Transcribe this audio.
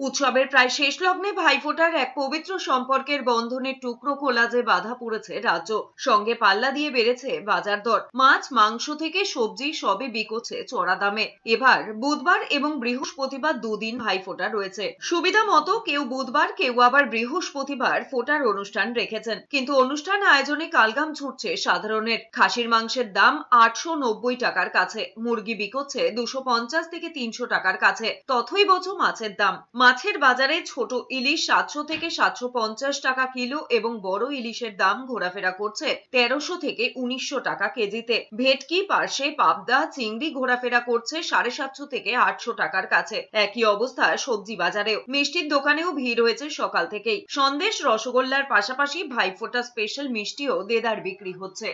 উৎসবের প্রায় শেষ লগ্নে ভাইফোঁটার এক পবিত্র সম্পর্কের বন্ধনের টুকরো কোলাজে বাধা পড়েছে রাজ্য, সঙ্গে পাল্লা দিয়ে বেড়েছে বাজার দর। মাছ, মাংস থেকে সবজি সবই বিকোচ্ছে চড়া দামে। এবার বুধবার এবং বৃহস্পতিবার দুদিন ভাইফোঁটা রয়েছে। সুবিধা মতো কেউ বুধবার, কেউ আবার বৃহস্পতিবার ফোটার অনুষ্ঠান রেখেছেন। কিন্তু অনুষ্ঠান আয়োজনে কালগাম ছুটছে সাধারণের। খাসির মাংসের দাম আটশো নব্বই টাকার কাছে। মুরগি বিকোচ্ছে দুশো পঞ্চাশ থেকে তিনশো টাকার কাছে। তথৈবচ মাছের দাম। মাছের বাজারে ছোট ইলিশ সাতশো থেকে সাতশো পঞ্চাশ টাকা কিলো এবং বড় ইলিশের দাম ঘোরাফেরা করছে তেরোশো থেকে উনিশশো টাকা কেজিতে। ভেটকি, পার্শে, পাবদা, চিংড়ি ঘোরাফেরা করছে সাড়ে সাতশো থেকে আটশো টাকার কাছে। একই অবস্থা সবজি বাজারেও। মিষ্টির দোকানেও ভিড় হয়েছে সকাল থেকেই। সন্দেশ রসগোল্লার পাশাপাশি ভাইফোঁটা স্পেশাল মিষ্টিও দেদার বিক্রি হচ্ছে।